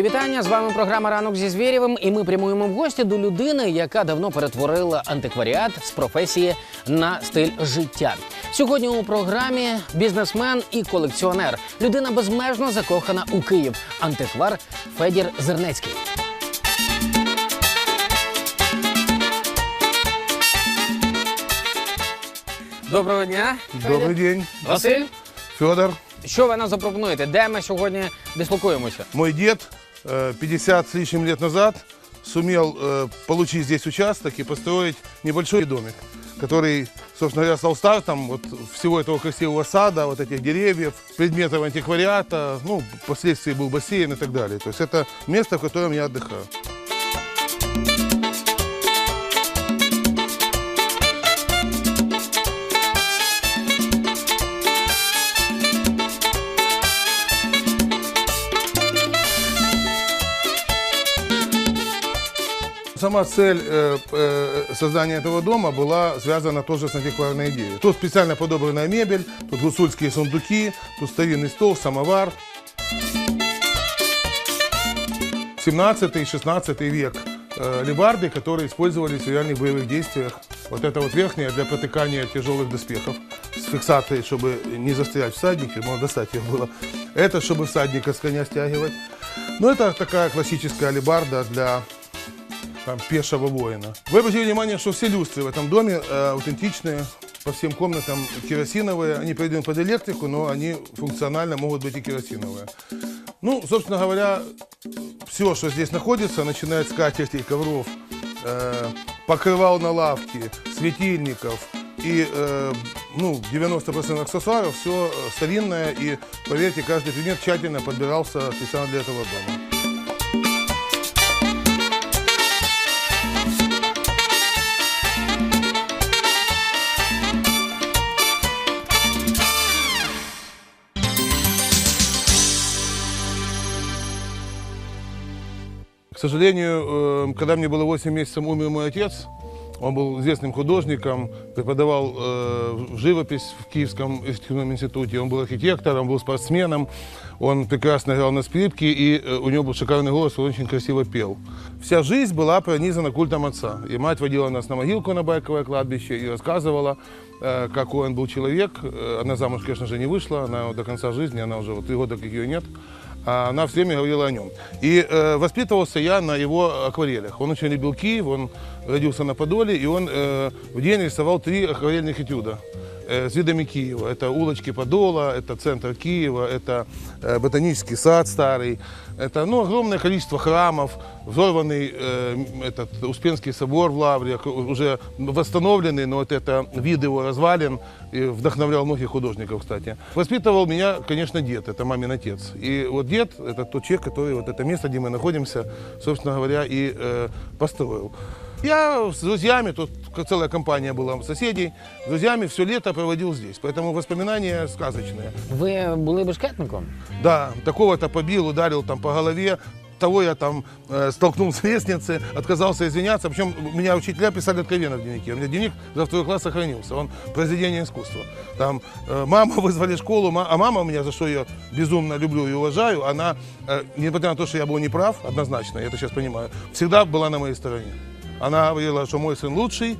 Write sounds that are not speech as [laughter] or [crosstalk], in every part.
Мої вітання з вами програма Ранок зі Звєрєвим. І ми прямуємо в гості до людини, яка давно перетворила антикваріат з професії на стиль життя. Сьогодні у програмі бізнесмен і колекціонер. Людина безмежно закохана у Київ. Антиквар Федір Зернецький. Доброго дня. Добрый день, Василь. Федор. Що ви нам запропонуєте? Де ми сьогодні дислокуємося? Мой дед э, 50 с лишним лет назад сумел э, получить здесь участок и построить небольшой домик, который, собственно говоря, стал стартом вот всего этого красивого сада, вот этих деревьев, предметов антиквариата, ну, впоследствии был бассейн и так далее. То есть это место, в котором я отдыхаю. Сама цель э, э, создания этого дома была связана тоже с антикварной идеей. Тут специально подобранная мебель, тут гусульские сундуки, тут старинный стол, самовар. 17 и 16 век э, которые использовались в реальных боевых действиях. Вот это вот верхняя для протыкания тяжелых доспехов с фиксацией, чтобы не застрять всаднике, можно достать их было. Это, чтобы всадника с коня стягивать. Ну, это такая классическая алебарда для там, пешего воина. Вы обратили внимание, что все люстры в этом доме э, аутентичные, по всем комнатам керосиновые. Они переданы под электрику, но они функционально могут быть и керосиновые. Ну, собственно говоря, все, что здесь находится, начиная с скатертей, ковров, э, покрывал на лавке, светильников и э, ну, 90% аксессуаров, все старинное. И, поверьте, каждый предмет тщательно подбирался специально для этого дома. Сожалению, э, когда мне было 8 месяцев, умер мой отец. Он был известным художником, преподавал э, живопись в Киевском институтном институте. Он был архитектором, был спортсменом. Он прекрасно играл на скрипке, и э, у него был шикарный голос, он очень красиво пел. Вся жизнь была пронизана культом отца. И мать водила нас на могилку на Байковое кладбище и рассказывала, э, какой он был человек. Она замуж, конечно же, не вышла, она до конца жизни, она уже вот три года, как ее нет. А она все время говорила о нем. И э, воспитывался я на его акварелях. Он очень любил Киев, он родился на Подоле, и он э, в день рисовал три акварельных этюда с видами Киева. Это улочки Подола, это центр Киева, это э, ботанический сад старый, это ну, огромное количество храмов, взорванный э, этот Успенский собор в Лавре, к- уже восстановленный, но вот это вид его развалин, и вдохновлял многих художников, кстати. Воспитывал меня, конечно, дед, это мамин отец. И вот дед, это тот человек, который вот это место, где мы находимся, собственно говоря, и э, построил. Я с друзьями, тут целая компания была соседей, с друзьями все лето проводил здесь, поэтому воспоминания сказочные. Ви були бешкетником? Да, такого-то побил, ударил там по голове, того я там э, столкнул [laughs] с лестницы, отказался извиняться. Причем меня учителя писали откровенно в дневнике. У меня дневник за второй класс сохранился. Он произведение искусства. Там э, мама [laughs] вызвали школу, ма- а мама у меня, за что я безумно люблю и уважаю, она, э, несмотря на то, что я был неправ, однозначно, я это сейчас понимаю, всегда была на моей стороне. Она говорила, что мой сын лучший,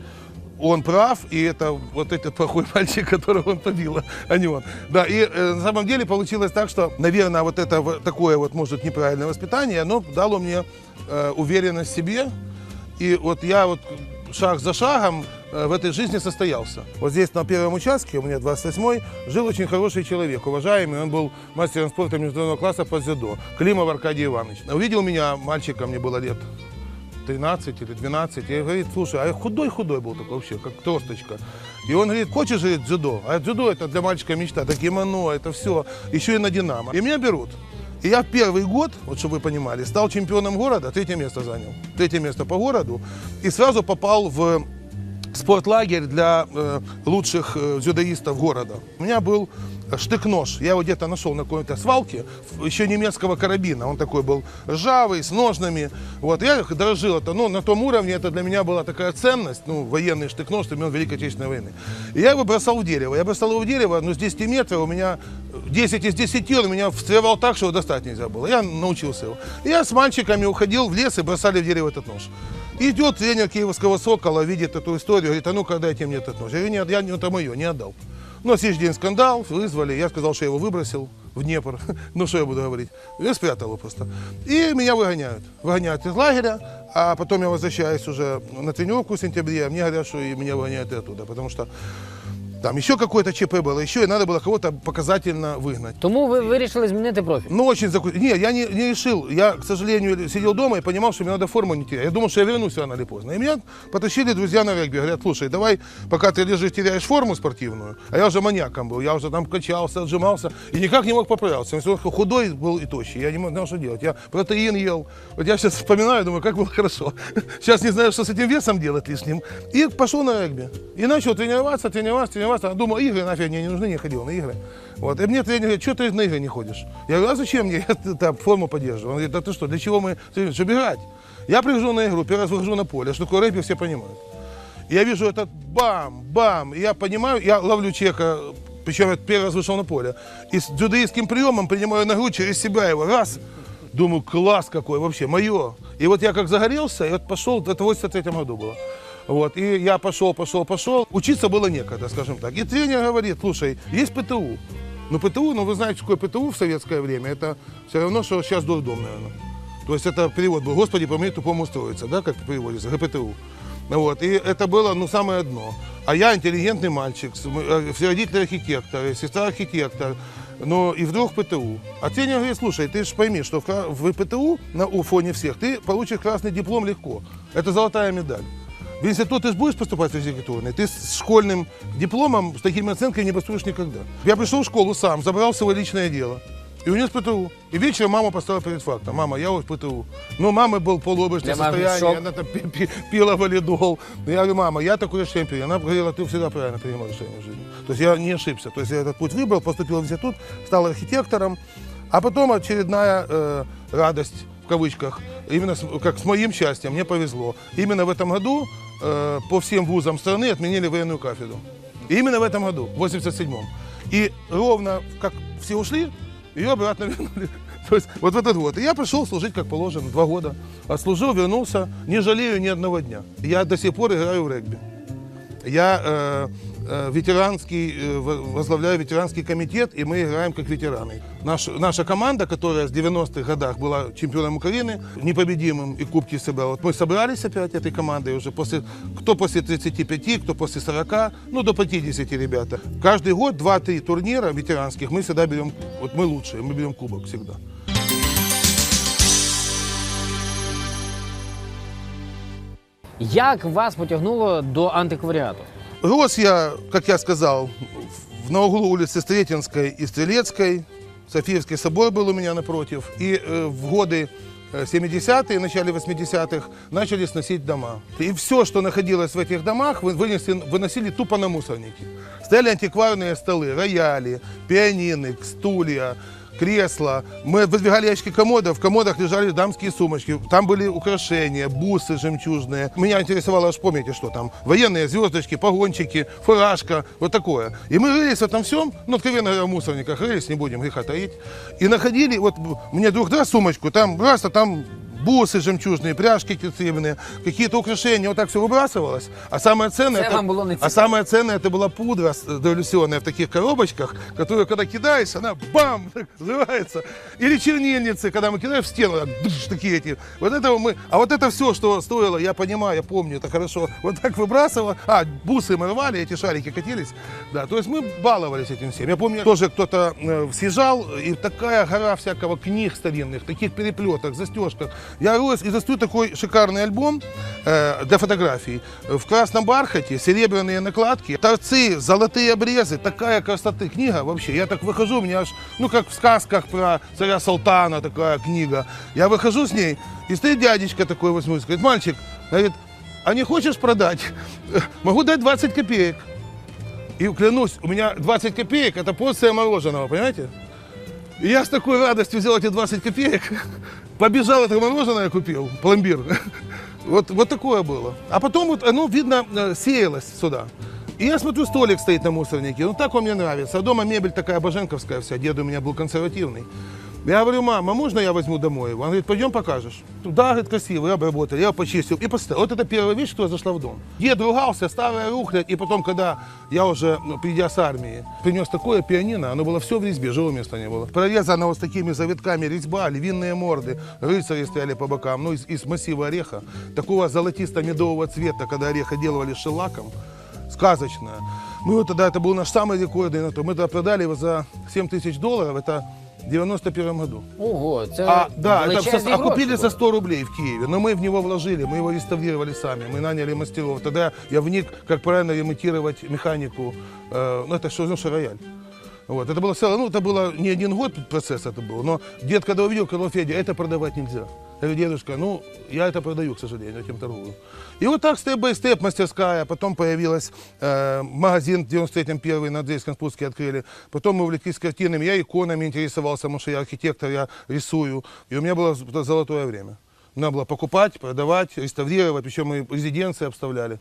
он прав, и это вот этот плохой [laughs] мальчик, которого он побил, а не он. Да, и э, на самом деле получилось так, что, наверное, вот это вот такое вот, может, неправильное воспитание, оно дало мне э, уверенность в себе, и вот я вот шаг за шагом э, в этой жизни состоялся. Вот здесь на первом участке, у меня 28-й, жил очень хороший человек, уважаемый, он был мастером спорта международного класса по дзюдо, Климов Аркадий Иванович. Увидел меня, мальчика, мне было лет 13 или 12, и говорит, слушай, а я худой-худой был такой вообще, как тросточка. И он говорит, хочешь, говорит, дзюдо? А дзюдо это для мальчика мечта, это кимоно, это все, еще и на Динамо. И меня берут. И я первый год, вот чтобы вы понимали, стал чемпионом города, третье место занял. Третье место по городу. И сразу попал в спортлагерь для э, лучших э, дзюдоистов города. У меня был штык-нож. Я его где-то нашел на какой-то свалке, еще немецкого карабина. Он такой был ржавый, с ножнами. Вот, я дорожил это. Ну, на том уровне это для меня была такая ценность, ну, военный штык-нож времен Великой Отечественной войны. И я его бросал в дерево. Я бросал его в дерево, ну, с 10 метров у меня 10 из 10 он меня встревал так, что его достать нельзя было. Я научился его. Я с мальчиками уходил в лес и бросали в дерево этот нож. Идет тренер Киевского «Сокола», видит эту историю, говорит, а ну-ка дайте мне этот нож. Я говорю, нет, я, это мое, не отдал. Ну, на следующий день скандал, вызвали, я сказал, что я его выбросил в Днепр. [laughs] Ну, что я буду говорить? Я спрятал его просто. И меня выгоняют. Выгоняют из лагеря, а потом я возвращаюсь уже на тренировку в сентябре, мне говорят, что меня выгоняют и оттуда, потому что там еще какое-то ЧП было, еще и надо было кого-то показательно выгнать. Тому ви вирішили змінити профіль. Ну, очень заку... Не, я не, не решил. Я, к сожалению, сидел дома и понимал, что мне надо форму не терять. Я думал, что я вернусь рано или поздно. И меня потащили друзья на регби. Говорят, слушай, давай, пока ты лежишь, теряешь форму спортивную. А я уже маньяком был. Я уже там качался, отжимался. И никак не мог поправиться. Я всё худой был и тощий. Я не мог, знал, что делать. Я протеин ел. Вот я сейчас вспоминаю, думаю, как было хорошо. Сейчас не знаю, что с этим весом делать лишним. И пошел на регби. И начал тренироваться, тренироваться, тренироваться. Думал, игры нафиг мне не нужны, не ходил на игры. Вот. И мне тренер говорит, что ты на игры не ходишь? Я говорю, а зачем мне? [laughs] Я там форму поддерживаю. Он говорит, да ты что, для чего мы? Чтобы играть. Я прихожу на игру, первый раз выхожу на поле. Что такое регби, все понимают. Я вижу этот бам, бам. Я понимаю, я ловлю человека, причем я первый раз вышел на поле. И с дзюдоистским приемом принимаю грудь через себя его. Раз. Думаю, класс какой вообще, мое. И вот я как загорелся, и вот пошел, это в 83 году было. Вот, и я пошел, пошел, пошел. Учиться было некогда, скажем так. И тренер говорит, слушай, есть ПТУ. Ну, ПТУ, ну, вы знаете, что такое ПТУ в советское время, это все равно, что сейчас дурдом, наверное. То есть это перевод был, Господи, помоги тупому устроиться, да, как переводится, ГПТУ. Вот, и это было, ну, самое дно. А я интеллигентный мальчик, э, все родители архитекторы, сестра архитектор, ну, и вдруг ПТУ. А тренер говорит, слушай, ты же пойми, что в, ПТУ на фоне всех ты получишь красный диплом легко. Это золотая медаль. В институт ты будешь поступать в архитектурный, ты с школьным дипломом, с такими оценками не поступишь никогда. Я пришел в школу сам, забрал свое личное дело и унес в ПТУ. И вечером мама поставила перед фактом. Мама, я в ПТУ. Но мамы был полуобычное Для мамы состояние, она там пи- пи- пила валидол. Я говорю, мама, я такой же чемпион. Она говорила, ты всегда правильно принимал решение в жизни. То есть я не ошибся. То есть я этот путь выбрал, поступил в институт, стал архитектором. А потом очередная э, радость, в кавычках, именно с- как с моим счастьем, мне повезло. Именно в этом году э, по всем вузам страны отменили военную кафедру. И именно в этом году, в 87-м. И ровно как все ушли, ее обратно [laughs] вернули. То есть вот в этот год. И я пришел служить как положено, два года. Отслужил, вернулся, не жалею ни одного дня. Я до сих пор играю в регби. Я э, э, ветеранский, э, во- возглавляю ветеранский комитет, и мы играем как ветераны. Наш, наша команда, которая с 90-х годах была чемпионом Украины, непобедимым и кубки собрала. Вот мы собрались опять этой командой уже после, кто после 35, кто после 40, ну до 50 ребята. Каждый год 2-3 турнира ветеранских мы всегда берем, вот мы лучшие, мы берем кубок всегда. Як вас потягнуло до антикваріату? Рос я, как я сказал, в- на углу улицы Стретинской и Стрелецкой. Софиевский собор был у меня напротив. И э, в годы э, 70-е, начале 80-х начали сносить дома. И все, что находилось в этих домах, вы- вынесли, выносили тупо на мусорники. Стояли антикварные столы, рояли, пианины, стулья, кресла. Мы выдвигали ящики комодов, в комодах лежали дамские сумочки. Там были украшения, бусы жемчужные. Меня интересовало, аж помните, что там? Военные звездочки, погончики, фуражка, вот такое. И мы рылись в этом всем, ну, откровенно говоря, в мусорниках рылись, не будем греха таить. И находили, вот мне друг даст сумочку, там раз, а там бусы жемчужные, пряжки кицебные, какие-то украшения, вот так все выбрасывалось. А самое ценное, Це вам було не а цікаво. самое ценное это была пудра с- дореволюционная в таких коробочках, которую когда кидаешь, она бам, так [laughs] взрывается. Или чернильницы, когда мы кидаем в стену, так, дыш, такие эти. Вот этого мы, а вот это все, что стоило, я понимаю, я помню, это хорошо, [laughs] вот так выбрасывало. А, бусы мы рвали, эти шарики катились. Да, то есть мы баловались этим всем. Я помню, тоже кто-то э, съезжал, и такая гора всякого книг старинных, таких переплетах, застежках. Я рос и застаю такой шикарный альбом э, для фотографий. В красном бархате, серебряные накладки, торцы, золотые обрезы, такая красоты. Книга вообще, я так выхожу, у меня аж, ну как в сказках про царя Салтана такая книга. Я выхожу с ней, и стоит дядечка такой восьмой, говорит, мальчик, говорит, а не хочешь продать? [laughs] Могу дать 20 копеек. И клянусь, у меня 20 копеек – это порция мороженого, понимаете? И я с такой радостью взял эти 20 копеек, [laughs] побежал это мороженое купил, пломбир. Вот, вот такое было. А потом вот оно, видно, э, сеялось сюда. И я смотрю, столик стоит на мусорнике. Ну, так он мне нравится. А дома мебель такая боженковская вся. Дед у меня был консервативный. Я говорю, мама, можно я возьму домой его? Она говорит, пойдем покажешь. Да, говорит, красиво, я обработал, я почистил и поставил. Вот это первая вещь, которая зашла в дом. Дед ругался, старая рухлядь. И потом, когда я уже, ну, придя с армии, принес такое пианино, оно было все в резьбе, живого места не было. Прорезано вот с такими завитками резьба, львиные морды, рыцари стояли по бокам, ну, из, из массива ореха, такого золотисто-медового цвета, когда орех делали шелаком, сказочное. Мы вот тогда, это был наш самый рекордный, на то. мы тогда продали его за 7 тысяч долларов, это 91 году. Ого, це А, да, это величезні а гроші купили були. за 100 рублей в Киеве, но мы в него вложили, мы его реставрировали сами, мы наняли мастеров. Тогда я вник, как правильно ремонтировать механику, э, ну это что, ну, что рояль. Вот, это было целое, ну это было не один год процесс это был, но дед когда увидел, сказал, Федя, это продавать нельзя. Я говорю, дедушка, ну я это продаю, к сожалению, этим торгую. И вот так степ-бай-степ мастерская, потом появилась э, магазин в 93-м первый на Андреевском спуске открыли. Потом мы увлеклись картинами, я иконами интересовался, потому что я архитектор, я рисую. И у меня было золотое время. Надо было покупать, продавать, реставрировать, причем мы резиденции обставляли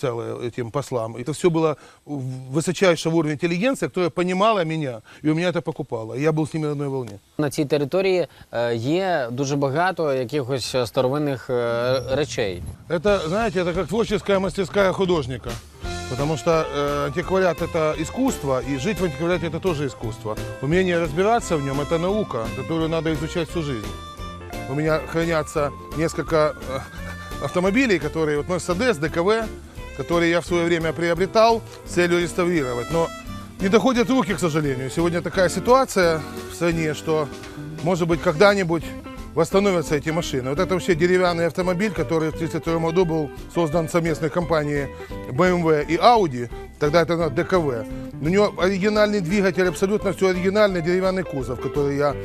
целое этим послам. Это все было в- высочайшего уровня интеллигенция, которая понимала меня, и у меня это покупала. И я был с ними на одной волне. На цій території е, є дуже багато якихось е, старовинних е, речей. Это, знаете, это как творческая мастерская художника. Потому что э, антиквариат это искусство, и жить в антиквариате это тоже искусство. Умение разбираться в нем это наука, которую надо изучать всю жизнь. У меня хранятся несколько э, автомобилей, которые, вот Mercedes, ДКВ, которые я в свое время приобретал с целью реставрировать. Но не доходят руки, к сожалению. Сегодня такая ситуация в стране, что, может быть, когда-нибудь восстановятся эти машины. Вот это вообще деревянный автомобиль, который в 1932 году был создан совместной компанией BMW и Audi, тогда это ДКВ. У него оригинальный двигатель, абсолютно все оригинальный деревянный кузов, который я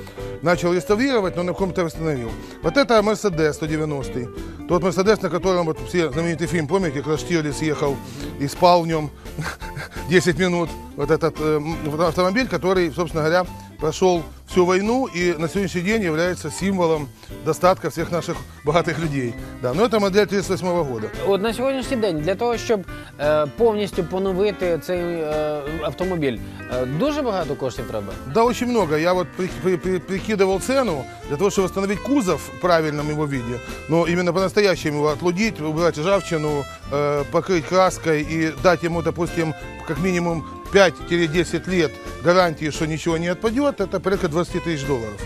начал реставрировать, но на каком-то восстановил. Вот это Mercedes 190. Тот Mercedes, на котором вот все знаменитый фильм, помните, когда Штирлиц ехал и спал в нем 10 [laughs] минут. Вот этот э, автомобиль, который, собственно говоря, прошел всю войну и на сегодняшний день является символом достатка всех наших богатых людей. Да, но это модель 1938 года. От на сьогоднішній день для того, щоб е, повністю поновити цей е, автомобіль, е, дуже багато коштів треба. Да, очень много. Я вот при- при- при- прикидывал цену для того, чтобы восстановить кузов в правильном его виде, но именно по-настоящему его отлудить, убрать ржавчину, э, покрыть краской и дать ему, допустим, как минимум 5-10 лет гарантии, что ничего не отпадет, это порядка 20 тысяч долларов.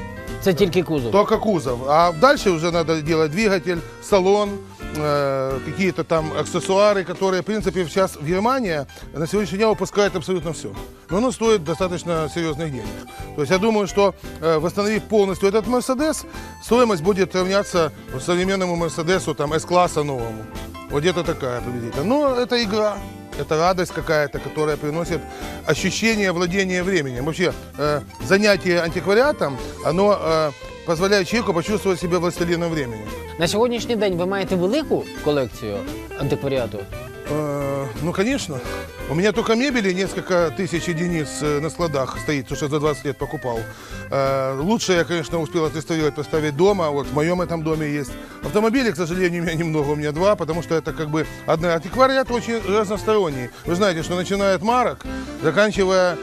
Це тільки кузов. Только кузов. А дальше уже надо делать двигатель, салон, э, какие-то там аксессуары, которые, в принципе, сейчас в Германии на сегодняшний день выпускает абсолютно все. Но оно стоит достаточно серьезных денег. То есть я думаю, что э, восстановив полностью этот Мерседес, стоимость будет равняться современному Мерседесу там S-класса новому. Вот где-то такая приблизительно. Но это игра. Это радость какая-то, которая приносит ощущение владения временем. Вообще, э, занятие антиквариатом, оно э, позволяет человеку почувствовать себя властелином времени. На сьогоднішній день ви маєте велику колекцію антикваріату. Э, ну, конечно. У меня только мебели несколько тысяч единиц э, на складах стоит, то, что за 20 лет покупал. Э, лучше я, конечно, успел отреставрировать, поставить дома. Вот в моем этом доме есть. Автомобилей, к сожалению, у меня немного, у меня два, потому что это как бы одна. Антиквариат очень разносторонний. Вы знаете, что начиная от марок, заканчивая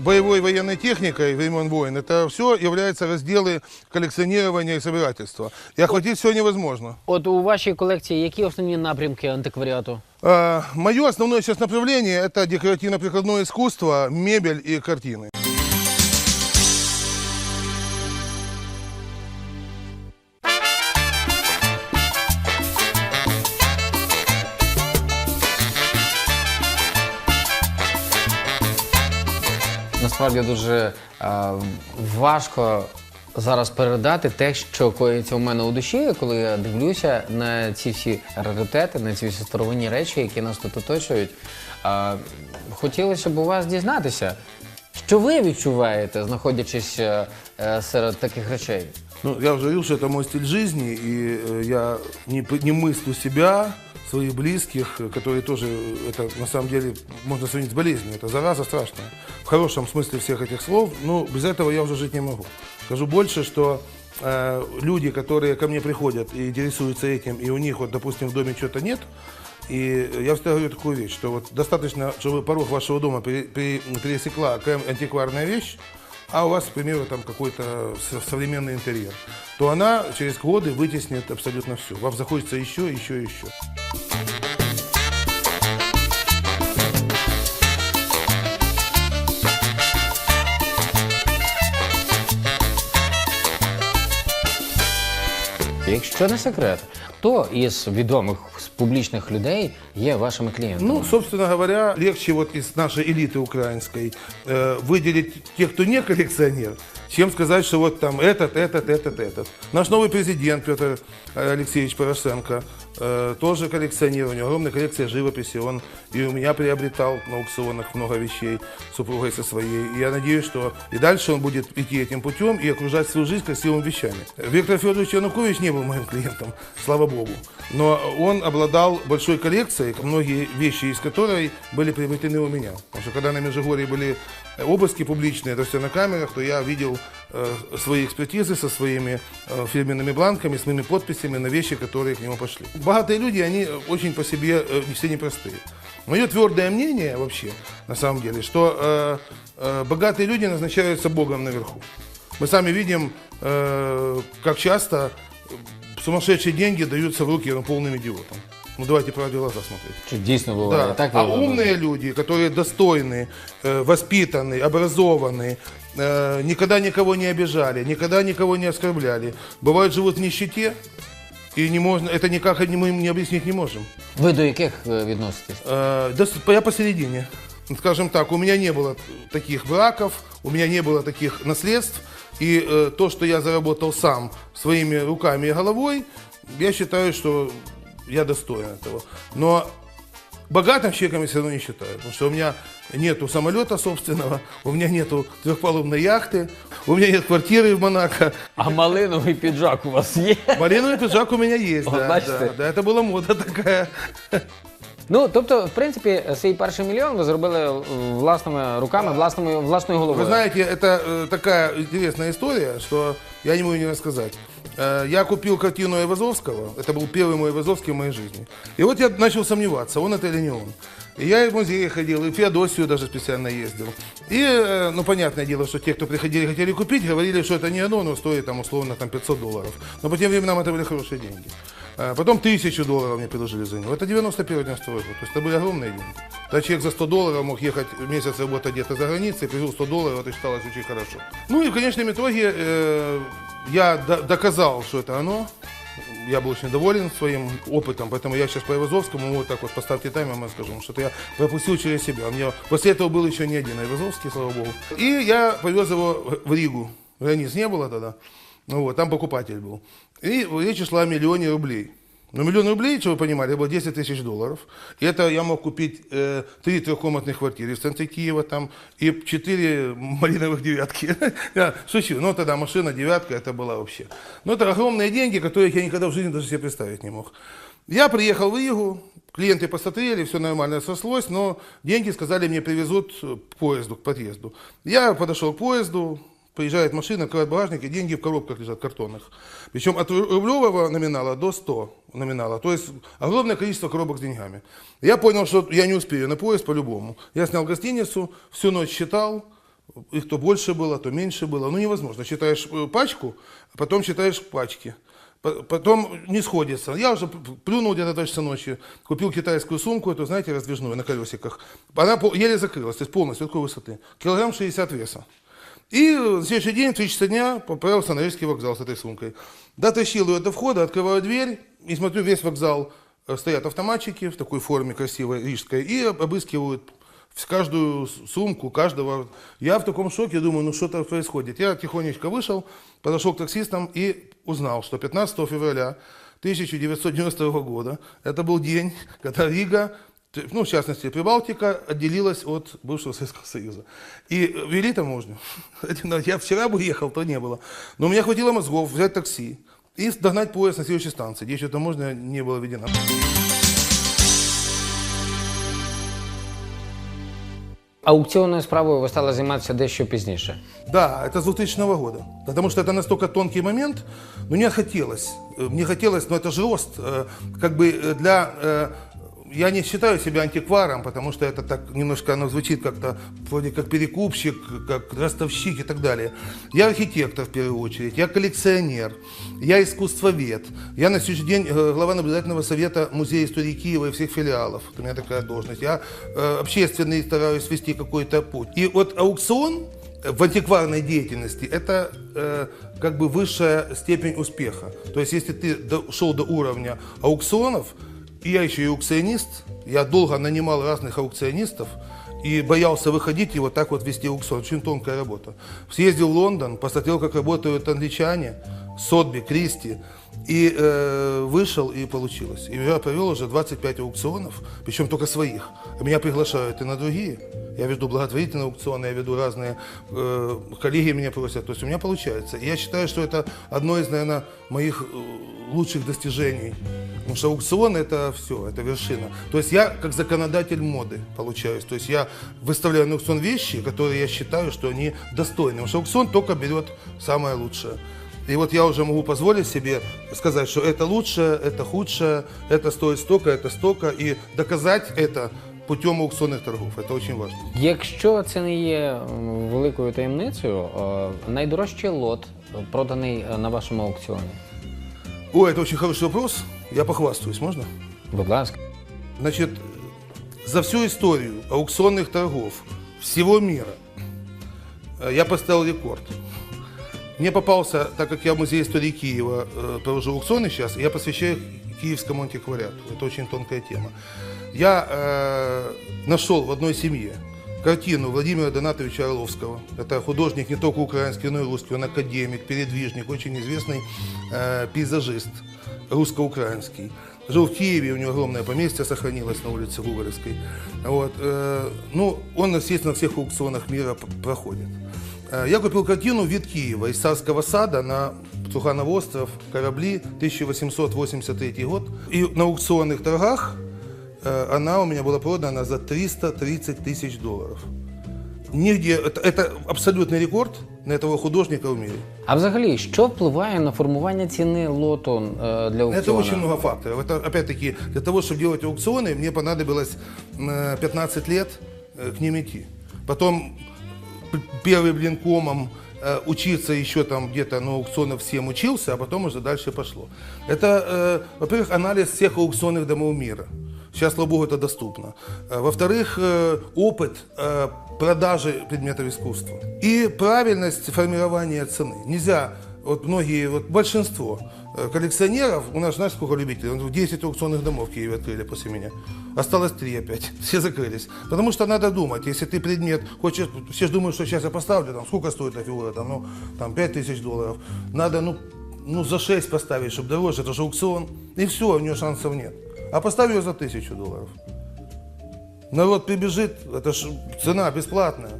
боевой военной техникой времен войн, это все является разделы коллекционирования и собирательства. И охватить все невозможно. От у вашій колекції які основні напрямки антикваріату? Мое основное сейчас направление – это декоративно-прикладное искусство, мебель и картины. Насправді дуже е, важко зараз передати те, що коїться у мене у душі, коли я дивлюся на ці всі раритети, на ці всі старовинні речі, які нас тут оточують. Е, хотілося б у вас дізнатися, що ви відчуваєте, знаходячись е, е, серед таких речей. Ну, я уже говорил, что это мой стиль жизни, и э, я не, п- не мыслю себя своих близких, которые тоже, это на самом деле можно сравнить с болезнью. Это зараза страшная. В хорошем смысле всех этих слов, но без этого я уже жить не могу. Скажу больше, что э, люди, которые ко мне приходят и интересуются этим, и у них, вот, допустим, в доме что-то нет, и я всегда говорю такую вещь, что вот достаточно, чтобы порог вашего дома пере- пере- пересекла какая-нибудь антикварная вещь, а у вас, к примеру, там какой-то со- современный интерьер, то она через годы вытеснит абсолютно все. Вам захочется еще, еще, еще. Якщо не секрет, хто із відомих з публічних людей є вашими клієнтами? Ну, собственно говоря, легче вот из нашей элиты украинской э, выделить тех, кто не коллекционер, чем сказать, что вот там этот, этот, этот, этот. Наш новый президент Петр Алексеевич Порошенко тоже коллекционер, у него огромная коллекция живописи, он и у меня приобретал на аукционах много вещей супругой со своей. И я надеюсь, что и дальше он будет идти этим путем и окружать свою жизнь красивыми вещами. Виктор Федорович Янукович не был моим [laughs] клиентом, слава богу, но он обладал большой коллекцией, многие вещи из которой были приобретены у меня. Потому что когда на Межигорье были обыски публичные, это все на камерах, то я видел э, свои экспертизы со своими э, фирменными бланками, с моими подписями на вещи, которые к нему пошли. Богатые люди, они очень по себе э, все непростые. Мое твердое мнение вообще, на самом деле, что э, э, богатые люди назначаются Богом наверху. Мы сами видим, э, как часто сумасшедшие деньги даются в руки ну, полным идиотам Ну давайте правде в глаза смотреть. Чи дійсно буває Да. так? а ви- умные люди, которые достойны, э, воспитаны, образованы, э, никогда никого не обижали, никогда никого не оскорбляли, бывают живут в нищете, и не можно, это никак мы им не объяснить не можем. Ви до яких е, відноситесь? Э, да с- я посередине. Скажем так, у меня не было таких браков, у меня не было таких наследств. И э, то, что я заработал сам своими руками и головой, я считаю, что я достоин этого. Но богатым человеком я все равно не считаю, потому что у меня нету самолета собственного, у меня нету трехпалубной яхты, у меня нет квартиры в Монако. А малиновий піджак у вас є? Малиновый пиджак у меня есть, О, да, бачите? да, да, это была мода такая. Ну тобто, в принципі, свій перший мільйон ви зробили е, власними руками, власною власною головою. Вы знаете, это э, такая интересная история, что я не могу не рассказать. Э, я купил картину Айвазовского, это был первый мой Айвазовский в моей жизни. И вот я начал сомневаться, он это или не он. И я в музей ходил, и в Феодосию даже специально ездил. И, э, ну, понятное дело, что те, кто приходили, хотели купить, говорили, что это не оно, но стоит там условно там 500 долларов. Но по тем временам это были хорошие деньги. Э, Потом тысячу долларов мне предложили за него. Это 91 92 год. То есть это были огромные деньги. Тогда человек за 100 долларов мог ехать месяц работать где-то за границей, привел 100 долларов, это считалось очень хорошо. Ну и в конечном итоге э, я до- доказал, что это оно. Я был очень доволен своим опытом, поэтому я сейчас по Айвазовскому вот так вот поставьте таймер, скажу, вам, что-то я пропустил через себя. У меня после этого был еще не один Айвазовский, слава богу. И я повез его в Ригу. Границ не было тогда. Ну вот, там покупатель был. И речь шла о миллионе рублей. Но миллион рублей, что вы понимали, было 10 тысяч долларов. И это я мог купить э, три трехкомнатных квартиры в центре Киева там и четыре малиновых девятки. [laughs] Я шучу, но тогда машина девятка, это была вообще. Но это огромные деньги, которые я никогда в жизни даже себе представить не мог. Я приехал в Ригу, клиенты посмотрели, все нормально сослось, но деньги сказали мне привезут к поезду, к подъезду. Я подошел к поезду, Приезжает машина, открывает багажник, и деньги в коробках лежат, картонных. Причем от ру- рублевого номинала до 100 номинала. То есть огромное количество коробок с деньгами. Я понял, что я не успею на поезд по-любому. Я снял гостиницу, всю ночь считал. Их то больше было, то меньше было. Ну, невозможно. Считаешь э, пачку, а потом считаешь пачки. По- Потом не сходится. Я уже плюнул где-то до часа ночи, купил китайскую сумку, эту, знаете, раздвижную на колесиках. Она еле закрылась, то есть полностью такой высоты. Килограмм 60 веса. И на следующий день, в 3 часа дня, поправился на Рижский вокзал с этой сумкой. Дотащил ее до входа, открываю дверь и смотрю, весь вокзал э, стоят автоматчики в такой форме красивой, рижской, и об- обыскивают каждую сумку, каждого. Я в таком шоке, думаю, ну что-то происходит. Я тихонечко вышел, подошел к таксистам и узнал, что 15 февраля 1990 года, это был день, когда Рига ну, в частности, Прибалтика отделилась от бывшего Советского Союза. И э, вели можно. [laughs] Я вчера бы ехал, то не было. Но у меня хватило мозгов взять такси и догнать поезд на следующей станции, где еще таможня не была введена. Аукціонною справою ви стали займатися дещо позднее? Да, это с 2000 года. Потому что это настолько тонкий момент, но мне хотелось. Э, мне хотелось, но это же рост. Э, как бы для я не считаю себя антикваром, потому что это так немножко оно звучит как-то вроде как перекупщик, как ростовщик и так далее. Я архитектор в первую очередь, я коллекционер, я искусствовед. Я на сегодняшний день э, глава наблюдательного совета Музея истории Киева и всех филиалов. У меня такая должность. Я э, общественный стараюсь вести какой-то путь. И вот аукцион в антикварной деятельности это э, как бы высшая степень успеха. То есть если ты дошел до уровня аукционов, и я еще и аукционист, я долго нанимал разных аукционистов и боялся выходить и вот так вот вести аукцион. Очень тонкая работа. Съездил в Лондон, посмотрел, как работают англичане, Сотби, Кристи, и э, вышел, и получилось. И я провел уже 25 аукционов, причем только своих. Меня приглашают и на другие. Я веду благотворительные аукционы, я веду разные, э, коллеги меня просят. То есть у меня получается. И я считаю, что это одно из, наверное, моих э, лучших достижений. Потому что аукцион это все, это вершина. То есть я как законодатель моды получаюсь. То есть я выставляю на аукцион вещи, которые я считаю, что они достойны. Потому что аукцион только берет самое лучшее. И вот я уже могу позволить себе сказать, что это лучше, это худшее, это стоит столько, это столько. И доказать это путем аукционных торгов. Это очень важно. Якщо це не є м, великою таємницею, е, найдорожчий лот е, проданий е, на вашому аукціоні. Ой, это очень хороший вопрос. Я похвастаюсь, можно? Будь ласка. Значит, за всю историю аукционных торгов всего мира э, я поставил рекорд. Мне попался, так как я в Музее истории Киева э, провожу аукционы сейчас, я посвящаю их киевскому антиквариату. Это очень тонкая тема. Я э, нашел в одной семье картину Владимира Донатовича Орловского. Это художник не только украинский, но и русский. Он академик, передвижник, очень известный э, пейзажист русско-украинский. Жил в Киеве, у него огромное поместье сохранилось на улице Гоголевской. Вот, э, ну, он, естественно, на всех аукционах мира проходит. Э, я купил картину «Вид Киева» из царского сада на Труханов остров, корабли, 1883 год. И на аукционных торгах э, она у меня была продана за 330 тысяч долларов. Нигде, это, это абсолютный рекорд на этого художника в мире. А взагалі, що впливає на формування ціни лоту е, для Это аукціону? очень много факторов. Это, опять-таки, для того, чтобы делать аукционы, мне понадобилось э, 15 лет э, к ним идти. Потом п- первый блин комом э, учиться еще там где-то на аукционах всем учился, а потом уже дальше пошло. Это, э, во-первых, анализ всех аукционных домов мира. Сейчас, слава богу, это доступно. Э, Во-вторых, э, опыт э, продажи предметов искусства. И правильность формирования цены. Нельзя, вот многие, вот большинство э, коллекционеров, у нас, знаешь, сколько любителей? Он 10 аукционных домов в Киеве открыли после меня. Осталось 3 опять, [laughs] все закрылись. Потому что надо думать, если ты предмет хочешь, все же думают, что сейчас я поставлю, там, сколько стоит эта фигура, там, ну, там, 5 тысяч долларов. Надо, ну, ну, за 6 поставить, чтобы дороже, это же аукцион. И все, у нее шансов нет. А поставь ее за тысячу долларов. Народ прибежит, это ж цена бесплатная.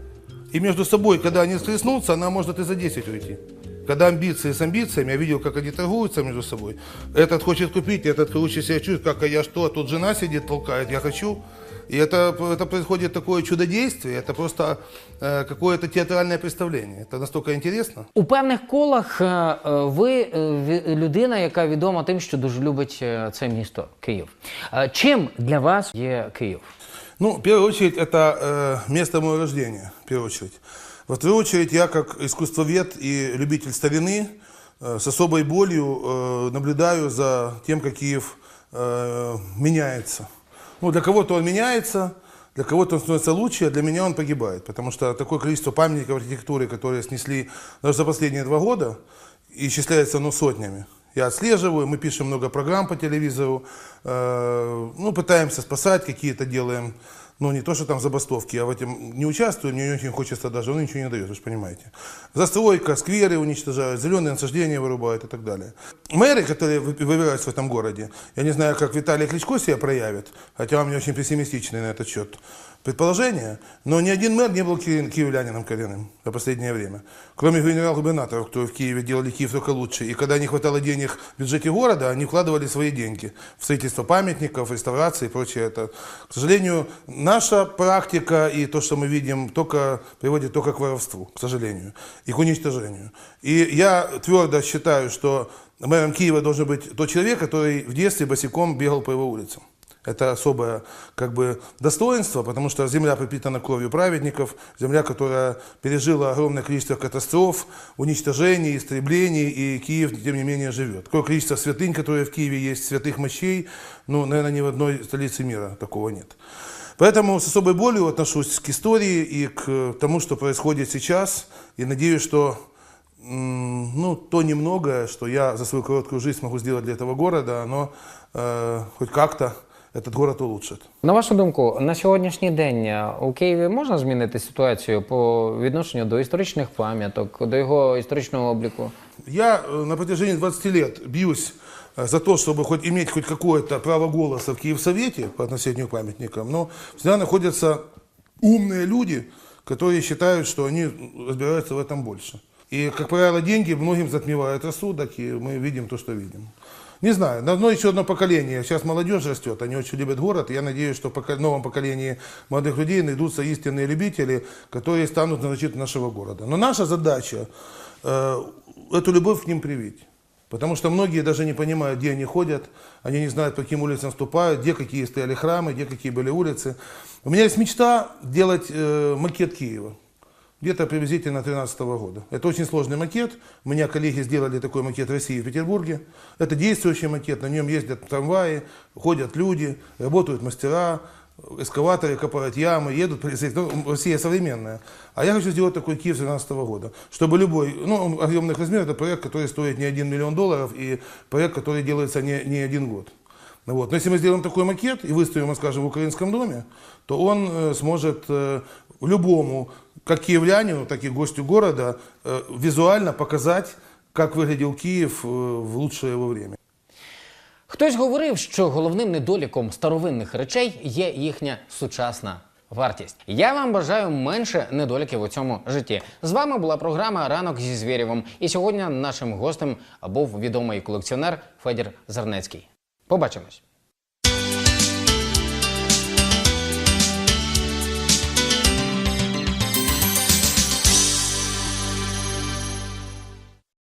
И между собой, когда они схлестнутся, она может и за 10 уйти. Когда амбиции с амбициями, я видел, как они торгуются между собой. Этот хочет купить, этот круче себя чувствует, как а я что, а тут жена сидит, толкает, я хочу. И это, это происходит такое чудодействие, это просто э, какое-то театральное представление. Это настолько интересно. У певних колах е, е, ви е, ві- людина, яка відома тим, що дуже любить е, це місто Київ. Е, Чим для вас є Київ? Ну, в первую очередь, это э, место моего рождения, в первую очередь. Во вторую очередь, я как искусствовед и любитель старины э, с особой болью э, наблюдаю за тем, как Киев э, меняется. Ну, для кого-то он меняется, для кого-то он становится лучше, а для меня он погибает. Потому что такое количество памятников архитектуры, которые снесли даже за последние два года, исчисляется ну, сотнями. Я отслеживаю, мы пишем много программ по телевизору, ну, пытаемся спасать, какие-то делаем, ну, не то, что там забастовки, а в этом не участвую, мне не очень хочется даже, он ничего не дает, вы же понимаете. Застройка, скверы уничтожают, зеленые насаждения вырубают и так далее. Мэры, которые вы- выбираются в этом городе, я не знаю, как Виталий Кличко себя проявит, хотя он мне очень пессимистичный на этот счет, предположение, но ни один мэр не был ки- киевлянином коренным за последнее время. Кроме генерал-губернаторов, которые в Киеве делали Киев только лучше. И когда не хватало денег в бюджете города, они вкладывали свои деньги в строительство памятников, реставрации и прочее. Это, к сожалению, наша практика и то, что мы видим, только приводит только к воровству, к сожалению, и к уничтожению. И я твердо считаю, что мэром Киева должен быть тот человек, который в детстве босиком бегал по его улицам. Это особое как бы, достоинство, потому что земля пропитана кровью праведников, земля, которая пережила огромное количество катастроф, уничтожений, истреблений, и Киев, тем не менее, живет. Такое количество святынь, которые в Киеве есть, святых мощей, ну, наверное, ни в одной столице мира такого нет. Поэтому с особой болью отношусь к истории и к тому, что происходит сейчас, и надеюсь, что ну, то немногое, что я за свою короткую жизнь смогу сделать для этого города, оно э, хоть как-то этот город улучшит. На вашу думку, на сьогоднішній день е, у Києві можна змінити ситуацію по відношенню до історичних пам'яток, до його історичного обліку? Я э, на протяжении 20 лет бьюсь э, за то, чтобы хоть иметь хоть какое-то право голоса в Киевсовете по отношению к памятникам, но всегда находятся умные люди, которые считают, что они разбираются в этом больше. И, как правило, деньги многим затмевают рассудок, и мы видим то, что видим. Не знаю, давно еще одно поколение, сейчас молодежь растет, они очень любят город, я надеюсь, что в новом поколении молодых людей найдутся истинные любители, которые станут на нашего города. Но наша задача э, эту любовь к ним привить. Потому что многие даже не понимают, где они ходят, они не знают, по каким улицам ступают, где какие стояли храмы, где какие были улицы. У меня есть мечта делать э, макет Киева. Где-то приблизительно 2013 года. Это очень сложный макет. У меня коллеги сделали такой макет в России в Петербурге. Это действующий макет, на нем ездят трамваи, ходят люди, работают мастера, эскаваторы копают ямы, едут. Ну, Россия современная. А я хочу сделать такой Киев 2012 года, чтобы любой, ну, он огромных размеров, это проект, который стоит не 1 миллион долларов и проект, который делается не, не один год. Ну Вот. Но если мы сделаем такой макет и выставим, скажем, в Украинском доме, то он э, сможет э, любому, как киевлянину, так и гостю города, э, визуально показать, как выглядел Киев э, в лучшее его время. Хтось говорив, що головним недоліком старовинних речей є їхня сучасна вартість. Я вам бажаю менше недоліків у цьому житті. З вами була програма Ранок зі Звєрєвим. І сьогодні нашим гостем був відомий колекціонер Федір Зарнецький. Побачимось.